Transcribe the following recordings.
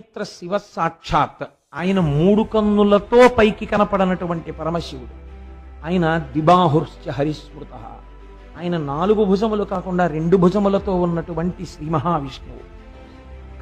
చిత్ర శివ సాక్షాత్. ఆయన మూడు కన్నులతో పైకి కనపడనటువంటి పరమశివుడు. ఆయన దిబాహుర్శ్చ హరిస్మృత. ఆయన నాలుగు భుజములు కాకుండా రెండు భుజములతో ఉన్నటువంటి శ్రీ మహావిష్ణువు.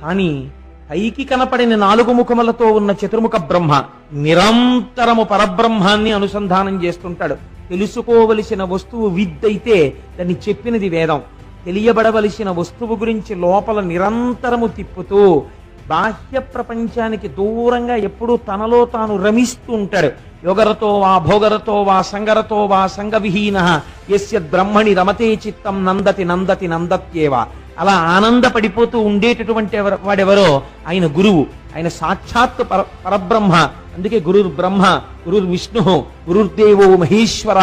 కానీ పైకి కనపడిన నాలుగు ముఖములతో ఉన్న చతుర్ముఖ బ్రహ్మ నిరంతరము పరబ్రహ్మాన్ని అనుసంధానం చేస్తుంటాడు. తెలుసుకోవలసిన వస్తువు విద్దైతే దాన్ని చెప్పినది వేదం. తెలియబడవలసిన వస్తువు గురించి లోపల నిరంతరము తిప్పుతూ బాహ్య ప్రపంచానికి దూరంగా ఎప్పుడూ తనలో తాను రమిస్తూ ఉంటాడు. యోగరతో వా భోగరతో వా సంగరతో వా సంగవిహీన ఎస్య బ్రహ్మణి రమతే చిత్తం నందతి నందతి నందత్యేవా. అలా ఆనందపడిపోతూ ఉండేటటువంటి వాడెవరో? ఆయన గురువు. ఆయన సాక్షాత్ పర పరబ్రహ్మ. అందుకే గురుర్ బ్రహ్మ గురుర్ విష్ణు గురుర్దేవో మహేశ్వర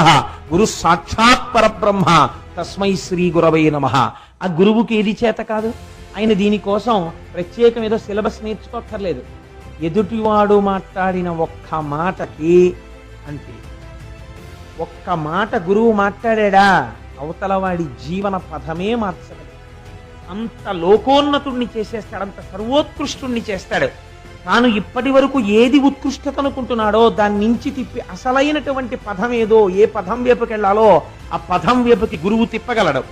గురు సాక్షాత్ పరబ్రహ్మ. తస్మై శ్రీ గురవై నమ. ఆ గురువుకి ఏది చేత కాదు? ఆయన దీనికోసం ప్రత్యేకం ఏదో సిలబస్ నేర్చుకోక్కర్లేదు. ఎదుటివాడు మాట్లాడిన ఒక్క మాటకి అంటే ఒక్క మాట గురువు మాట్లాడా అవతలవాడి జీవన పథమే మార్చగలడు అంత లోకోన్నతుణ్ణి చేసేస్తాడు అంత సర్వోత్కృష్టుణ్ణి చేస్తాడు. తాను ఇప్పటి వరకు ఏది ఉత్కృష్టత అనుకుంటున్నాడో దాని నుంచి తిప్పి అసలైనటువంటి పదం ఏదో ఏ పదం వైపుకెళ్ళాలో ఆ పదం వైపుకి గురువు తిప్పగలడు.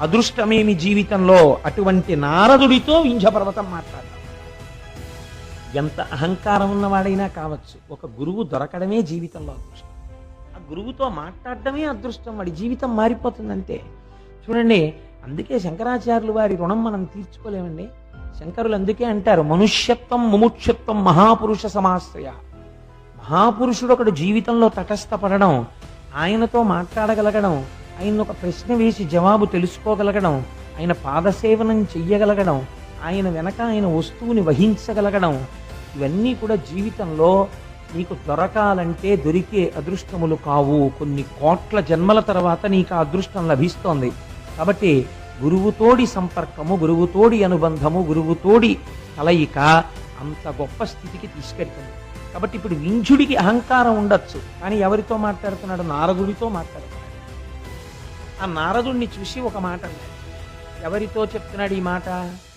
అదృష్టమేమి జీవితంలో అటువంటి నారదుడితో వింధ్య పర్వతం మాట్లాడతాం. ఎంత అహంకారం ఉన్నవాడైనా కావచ్చు ఒక గురువు దొరకడమే జీవితంలో అదృష్టం. ఆ గురువుతో మాట్లాడడమే అదృష్టం వాడి జీవితం మారిపోతుందంతే చూడండి అందుకే శంకరాచార్యులు వారి రుణం మనం తీర్చుకోలేమండి. శంకరులు అందుకే అంటారు మనుష్యత్వం ముముక్షత్వం మహాపురుష సమాశ్రయ. మహాపురుషుడు ఒకడు జీవితంలో తటస్థపడడం ఆయనతో మాట్లాడగలగడం ఆయన ఒక ప్రశ్న వేసి జవాబు తెలుసుకోగలగడం ఆయన పాదసేవనం చెయ్యగలగడం ఆయన వెనక ఆయన వస్తువుని వహించగలగడం ఇవన్నీ కూడా జీవితంలో నీకు దొరకాలంటే దొరికే అదృష్టములు కావు. కొన్ని కోట్ల జన్మల తర్వాత నీకు ఆ అదృష్టం లభిస్తోంది. కాబట్టి గురువుతోడి సంపర్కము గురువుతోడి అనుబంధము గురువుతోడి కలయిక అంత గొప్ప స్థితికి తీసుకెళ్తుంది. కాబట్టి ఇప్పుడు వింజుడికి అహంకారం ఉండొచ్చు. కానీ ఎవరితో మాట్లాడుతున్నాడు? నారదుడితో మాట్లాడుతున్నాడు. ఆ నారదుణ్ణి చూసి ఒక మాట అన్నాడు. ఎవరితో చెప్తున్నాడు ఈ మాట?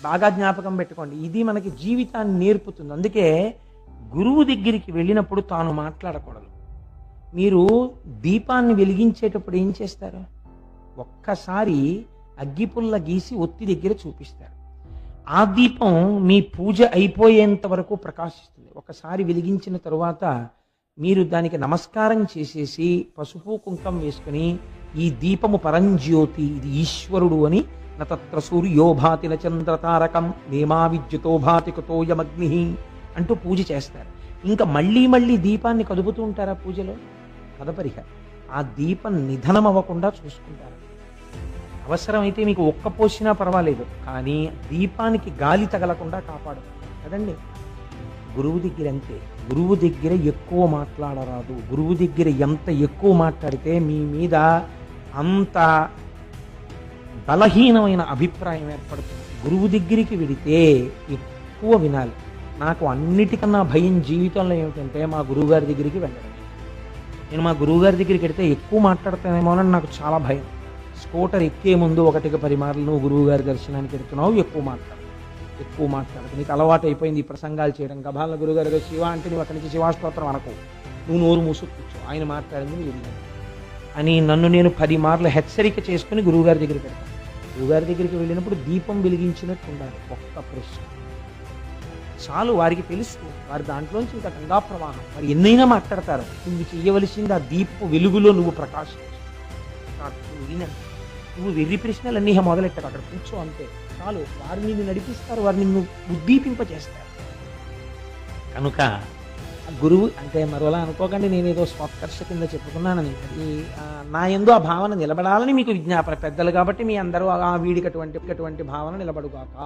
బాగా జ్ఞాపకం పెట్టుకోండి. ఇది మనకి జీవితాన్ని నేర్పుతుంది. అందుకే గురువు దగ్గరికి వెళ్ళినప్పుడు తాను మాట్లాడకూడదు. మీరు దీపాన్ని వెలిగించేటప్పుడు ఏం చేస్తారు? ఒక్కసారి అగ్గిపుల్ల గీసి ఒత్తి దగ్గర చూపిస్తారు. ఆ దీపం మీ పూజ అయిపోయేంత వరకు ప్రకాశిస్తుంది. ఒకసారి వెలిగించిన తరువాత మీరు దానికి నమస్కారం చేసేసి పసుపు కుంకం వేసుకుని ఈ దీపము పరంజ్యోతి ఇది ఈశ్వరుడు అని నతత్ర సూర్యో భాతి చంద్రతారకం నేమా విద్యుతో భాతి కుతోయమగ్ని అంటూ పూజ చేస్తారు. ఇంకా మళ్ళీ మళ్ళీ దీపాన్ని కదుపుతూ ఉంటారా పూజలో? కదపరిహ. ఆ దీపం నిధనం అవ్వకుండా చూసుకుంటారు. అవసరమైతే మీకు ఒక్క పోసినా పర్వాలేదు కానీ దీపానికి గాలి తగలకుండా కాపాడు కదండి? గురువు దగ్గర అంతే. గురువు దగ్గర ఎక్కువ మాట్లాడరాదు. గురువు దగ్గర ఎంత ఎక్కువ మాట్లాడితే మీ మీద అంత బలహీనమైన అభిప్రాయం ఏర్పడుతుంది. గురువు దగ్గరికి వెడితే ఎక్కువ వినాలి. నాకు అన్నిటికన్నా భయం జీవితంలో ఏమిటంటే మా గురువుగారి దగ్గరికి వెళ్ళడం. నేను మా గురువుగారి దగ్గరికి వెడితే ఎక్కువ మాట్లాడతానేమోనని నాకు చాలా భయం. స్కూటర్ ఎక్కే ముందు ఒకటికి పది మార్లు నువ్వు గురువుగారి దర్శనానికి వెళ్తున్నావు ఎక్కువ మాట్లాడు. ఎక్కువ మాట్లాడదు నీకు అలవాటు అయిపోయింది ఈ ప్రసంగాలు చేయడం. గభాల గురుగారు శివ అంటే నువ్వు అక్కడి నుంచి శివాస్తోత్రం అనకు. నువ్వు నోరు మూసు కూర్చో. ఆయన మాట్లాడింది నువ్వు అని నన్ను నేను పది మార్లు హెచ్చరిక చేసుకుని గురువుగారి దగ్గరికి వెళ్తాను. గురువుగారి దగ్గరికి వెళ్ళినప్పుడు దీపం వెలిగించినట్టు ఉండాలి ఒక్క ప్రశ్న. చాలు వారికి తెలుసు వారి దాంట్లోంచి ఇంకా గంగా ప్రవాహం. వారు ఎన్నైనా మాట్లాడతారు నువ్వు చేయవలసింది ఆ దీప వెలుగులో నువ్వు ప్రకాశించు. నాకు నువ్వు నువ్వు వెర్రి ప్రశ్నలు అన్నీ మొదలెట్టారు అక్కడ కూర్చో అంతే. చాలు వారిని నడిపిస్తారు వారిని నువ్వు ఉద్దీపింపచేస్తారు కనుక గురువు అంటే మరోలా అనుకోకండి నేను ఏదో స్వత్కర్ష కింద చెప్పుకున్నానని. అది నా ఎందు ఆ భావన నిలబడాలని మీకు విజ్ఞాపన పెద్దలు కాబట్టి మీ అందరూ ఆ వీడికి అటువంటి అటువంటి భావన నిలబడుగాక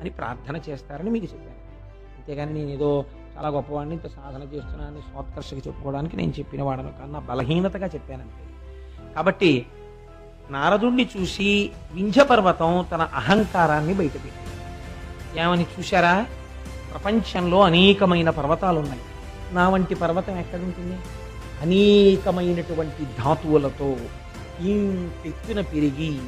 అని ప్రార్థన చేస్తారని మీకు చెప్పాను. అంతేగాని నేను ఏదో చాలా గొప్పవాడిని ఇంత సాధన చేస్తున్నానని స్వత్కర్షకి చెప్పుకోవడానికి నేను చెప్పిన వాడను కన్నా బలహీనతగా చెప్పానంతే కాబట్టి నారదుణ్ణి చూసి వింధ్య పర్వతం తన అహంకారాన్ని బయటపెట్టింది. ఏమని చూశారా? ప్రపంచంలో అనేకమైన పర్వతాలు ఉన్నాయి నా వంటి పర్వతం ఎక్కడుంటుంది? అనేకమైనటువంటి ధాతువులతో ఇంతెత్తున పెరిగి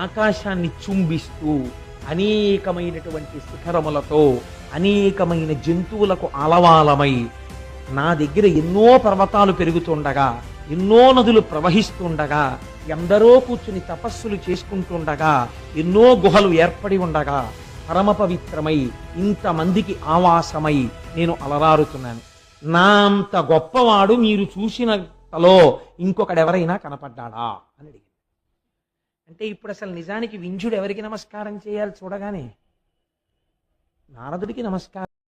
ఆకాశాన్ని చుంబిస్తూ అనేకమైనటువంటి శిఖరములతో అనేకమైన జంతువులకు అలవాలమై నా దగ్గర ఎన్నో పర్వతాలు పెరుగుతుండగా ఎన్నో నదులు ప్రవహిస్తుండగా ఎందరో కూర్చుని తపస్సులు చేసుకుంటుండగా ఎన్నో గుహలు ఏర్పడి ఉండగా పరమ పవిత్రమై ఇంతమందికి ఆవాసమై నేను అలరారుతున్నాను. నా అంత గొప్పవాడు మీరు చూసినలో ఇంకొకడెవరైనా కనపడ్డాడా? అని అడిగింది. అంటే ఇప్పుడు అసలు నిజానికి వింజుడు ఎవరికి నమస్కారం చేయాలి చూడగానే? నారదుడికి నమస్కారం